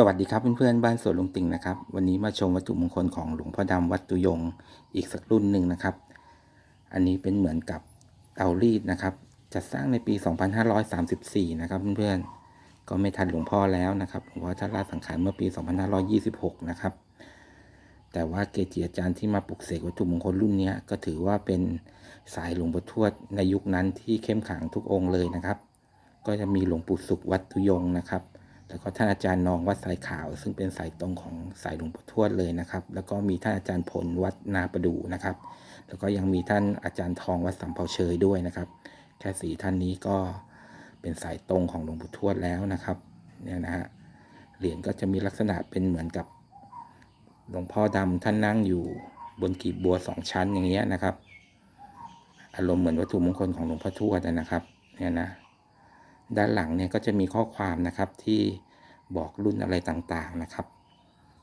สวัสดีครับเพื่อนๆบ้านสวนลุงติ่งนะครับ วันนี้มาชมวัตถุมงคลของหลวงพ่อดำวัดตุยงอีกสักรุ่นหนึ่งนะครับ อันนี้เป็นเหมือนกับเตารีดนะครับจัดสร้างในปี 2534 นะครับเพื่อนๆก็ไม่ทันหลวงพ่อแล้วนะครับหลวงพ่อท่านลาสังขารเมื่อปี 2526 นะครับ แต่ว่าเกจิอาจารย์ที่มาปลุกเสกวัตถุมงคลรุ่นนี้ก็ถือว่าเป็นสายหลวงปู่ทวดในยุคนั้นที่เข้มขังทุกองค์เลยนะครับ ก็จะมีหลวงปู่สุขวัดตุยงนะครับ แล้วก็ท่านอาจารย์นองวัดสายขาว ซึ่งเป็นสายตรงของสายหลวงปู่ทวดเลยนะครับ แล้วก็มีท่านอาจารย์พลวัดนาประดูนะครับ แล้วก็ยังมีท่านอาจารย์ทองวัดสำเภาเชยด้วยนะครับ แค่สีท่านนี้ก็เป็นสายตรงของหลวงปู่ทวดแล้วนะครับเนี่ยนะฮะเหรียญก็จะมีลักษณะเป็นเหมือนกับหลวงพ่อดำท่านนั่งอยู่บนกีบบัวสองชั้นอย่างเงี้ยนะครับ อารมณ์เหมือนวัตถุมงคลของหลวงพ่อทวดนะครับ เนี่ยนะ ด้านหลังเนี่ยก็จะมีข้อความนะครับที่บอกรุ่นอะไรต่างๆนะครับ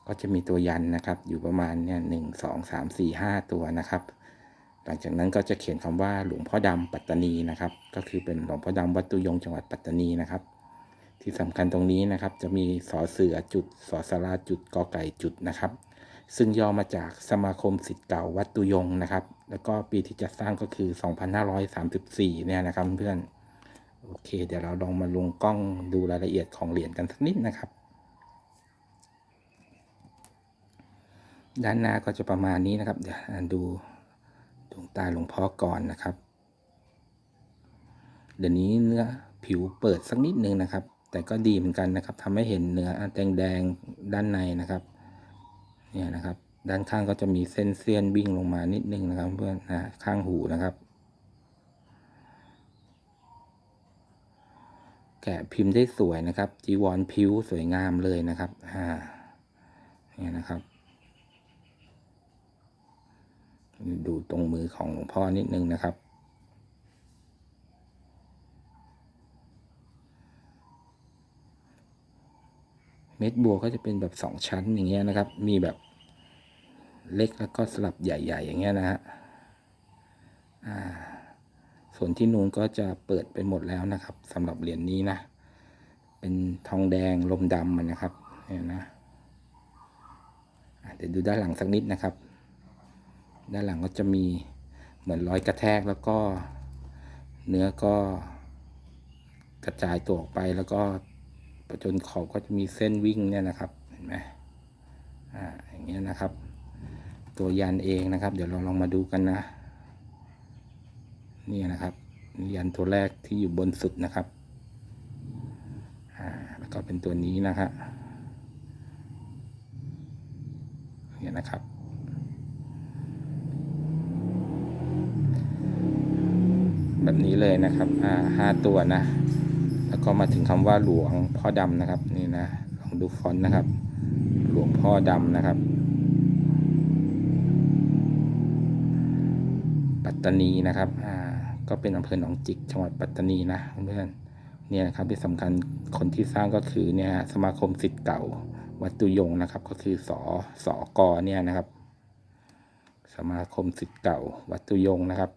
ก็จะมีตัวยันนะครับ อยู่ประมาณเนี่ยหนึ่งสองสามสี่ห้าตัวนะครับ หลังจากนั้นก็จะเขียนคำว่าหลวงพ่อดำปัตตานีนะครับ ก็คือเป็นหลวงพ่อดำวัดตุยงจังหวัดปัตตานีนะครับ ที่สำคัญตรงนี้นะครับ จะมีสอเสือจุดสอสาราจุดกอไก่จุดนะครับ ซึ่งย่อมาจากสมาคมสิทธิ์เก่าวัดตุยงนะครับ แล้วก็ปีที่จัดสร้างก็คือ 2534 เนี่ยนะครับเพื่อน โอเค เดี๋ยวเราลองมาลงกล้องดูรายละเอียดของเหรียญกันสักนิดนะครับ ด้านหน้าก็จะประมาณนี้นะครับ เดี๋ยวดูดวงตาหลวงพ่อก่อนนะครับ เดี๋ยวนี้เนื้อผิวเปิดสักนิดนึงนะครับ แต่ก็ดีเหมือนกันนะครับทำให้เห็นเนื้อแดงๆด้านในนะครับ เนี่ยนะครับ ด้านข้างก็จะมีเส้นเสี้ยนวิ่งลงมานิดนึงนะครับ เพื่อนนะข้างหูนะครับ แกะพิมพ์ได้สวยนะครับ จีวรพิ้วสวยงามเลยนะครับอ่าเนี่ยนะครับ ดูตรงมือของหลวงพ่อนิดนึงนะครับเม็ดบัวก็จะเป็นแบบสองชั้นอย่างเงี้ยนะครับ มีแบบเล็กแล้วก็สลับใหญ่ ๆ อย่างเงี้ยนะฮะ ส่วนที่นูนก็จะเปิดไปหมดแล้วนะครับสำหรับเหรียญนนี้นะ เป็นทองแดงลมดำมันนะครับเนี่ยนะเดี๋ยวดูด้านหลังสักนิดนะครับ ด้านหลังก็จะมีเหมือนรอยกระแทกแล้วก็ เนื้อก็กระจายตัวออกไปแล้วก็ประจนขอบก็จะมีเส้นวิ่งเนี่ยนะครับเห็นไหมอ่าอย่างเงี้ยนะครับ ตัวยันเองนะครับ เดี๋ยวเราลองมาดูกันนะ นี่นะครับยันตัวแรกที่อยู่บนสุดนะครับอ่าแล้วก็เป็นตัวนี้นะครับเนี่ยนะครับ แบบนี้เลยนะครับอ่าห้าตัวนะ แล้วก็มาถึงคำว่าหลวงพ่อดำนะครับ นี่นะ ลองดูฟอนต์นะครับ หลวงพ่อดำนะครับปัตตานีนะครับอ่า ก็เป็นอำเภอหนองจิกจังหวัดปัตตานีนะเพื่อนเนี่ยนะครับที่สำคัญคนที่สร้างก็คือเนี่ยสมาคมสิทธิ์เก่า วัดตุยงนะครับ ก็คือสอสอกอเนี่ยนะครับ สมาคมสิทธิ์เก่า วัดตุยงนะครับ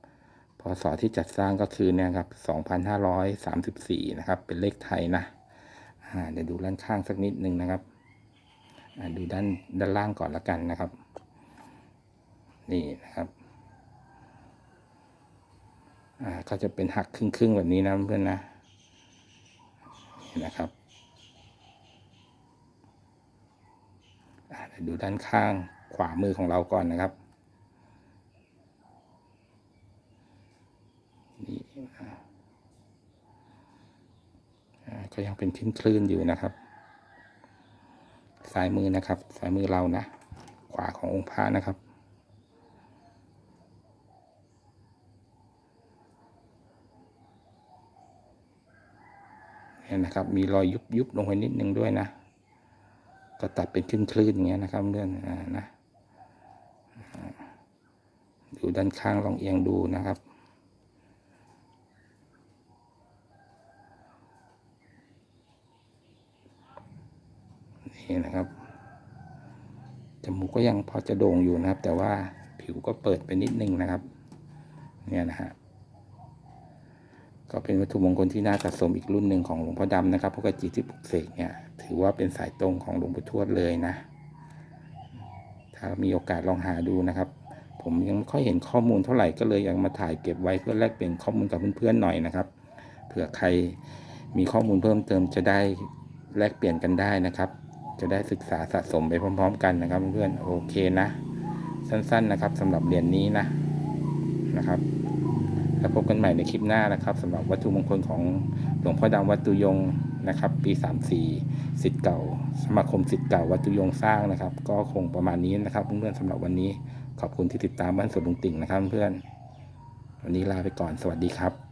พศที่จัดสร้างก็คือเนี่ยครับ2534นะครับ เป็นเลขไทยนะเดี๋ยวดูด้านข้างสักนิดนึงนะครับดูด้านด้านล่างก่อนละกันนะครับ นี่นะครับ อ่าก็จะเป็นหักครึ่งๆแบบนี้นะเพื่อนนะนะครับดูด้านข้างขวามือของเราก่อนนะครับนี่ก็ยังเป็นคลื่นๆอยู่นะครับซ้ายมือนะครับซ้ายมือเรานะ ขวาขององค์พระนะครับ นี่นะครับ มีรอยยุบยุบลงไปนิดนึงด้วยนะ ก็ตัดเป็นคลื่นๆอย่างเงี้ยนะครับเพื่อนนะดูด้านข้างลองเอียงดูนะครับนี่นะครับจมูกก็ยังพอจะโด่งอยู่นะครับ แต่ว่าผิวก็เปิดไปนิดนึงนะครับ เนี่ยนะฮะ ก็เป็นวัตถุมงคลที่น่าสะสมอีกรุ่นหนึ่งของหลวงพ่อดำนะครับพราะกระจีที่ปลุกเสกเนี่ย ถือว่าเป็นสายตรงของหลวงปู่ทวดเลยนะ ถ้ามีโอกาสลองหาดูนะครับ ผมยังไม่ค่อยเห็นข้อมูลเท่าไหร่ก็เลยยังมาถ่ายเก็บไว้เพื่อแลกเปลี่ยนข้อมูลกับเพื่อนๆหน่อยนะครับเผื่อใครมีข้อมูลเพิ่มเติมจะได้แลกเปลี่ยนกันได้นะครับ จะได้ศึกษาสะสมไปพร้อม ๆ กันนะครับเพื่อนๆโอเคนะ สั้นๆนะครับสำหรับเหรียญนี้นะนะครับ แล้วพบกันใหม่ในคลิปหน้านะครับสำหรับวัตถุมงคลของหลวงพ่อดำวัดตุยงนะครับ ปี 34สิทธิ์เก่า สมาคมสิทธิ์เก่าวัดตุยงสร้างนะครับ ก็คงประมาณนี้นะครับเพื่อนๆสำหรับวันนี้ขอบคุณที่ติดตามบ้านสวนลุงติ่งนะครับเพื่อนวันนี้ลาไปก่อนสวัสดีครับ